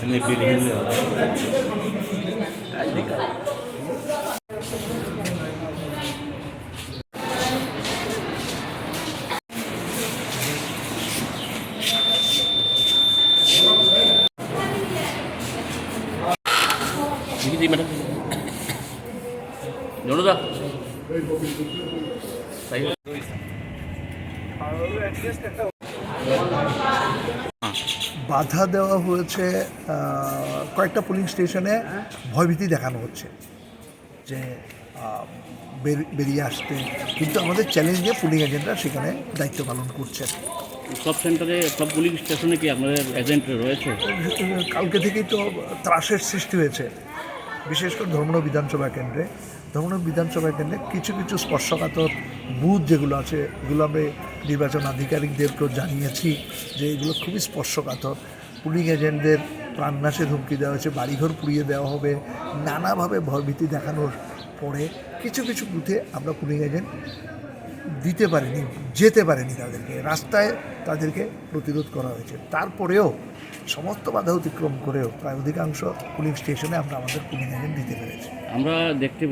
আসলে বিভিন্ন ম্যাডাম জনদা তাই বাধা দেওয়া হয়েছে কয়েকটা পুলিং স্টেশনে ভয়ভীতি দেখানো হচ্ছে যে বেরিয়ে আসতে। কিন্তু আমাদের চ্যালেঞ্জ নিয়ে পুলিং এজেন্টরা সেখানে দায়িত্ব পালন করছে। সব সেন্টারে সব পুলিং স্টেশনে কি আপনাদের এজেন্ট রয়েছে? কালকে থেকেই তো ত্রাসের সৃষ্টি হয়েছে। বিশেষ করে ধর্মনগর বিধানসভা কেন্দ্রে। ধর্মনগর বিধানসভা কেন্দ্রে কিছু কিছু স্পর্শকাতর বুথ যেগুলো আছে এগুলো আমরা নির্বাচন আধিকারিকদেরকেও জানিয়েছি যে এগুলো খুবই স্পর্শকাতর। পুলিং এজেন্টদের প্রাণনাশের হুমকি দেওয়া হয়েছে, বাড়িঘর পুড়িয়ে দেওয়া হবে, নানাভাবে ভয়ভীতি দেখানোর পরে কিছু কিছু বুথে আমরা পুলিং এজেন্ট দিতে পারেনি, যেতে পারেনি তাদেরকে। রাস্তায় তাদেরকে প্রতিরোধ করা হয়েছে। তারপরেও সমস্ত বাধা অতিক্রম করেও প্রায় অধিকাংশ পুলিং স্টেশনে আমরা আমাদের পুলিং এজেন্ট দিতে পেরেছি। আমরা দেখতে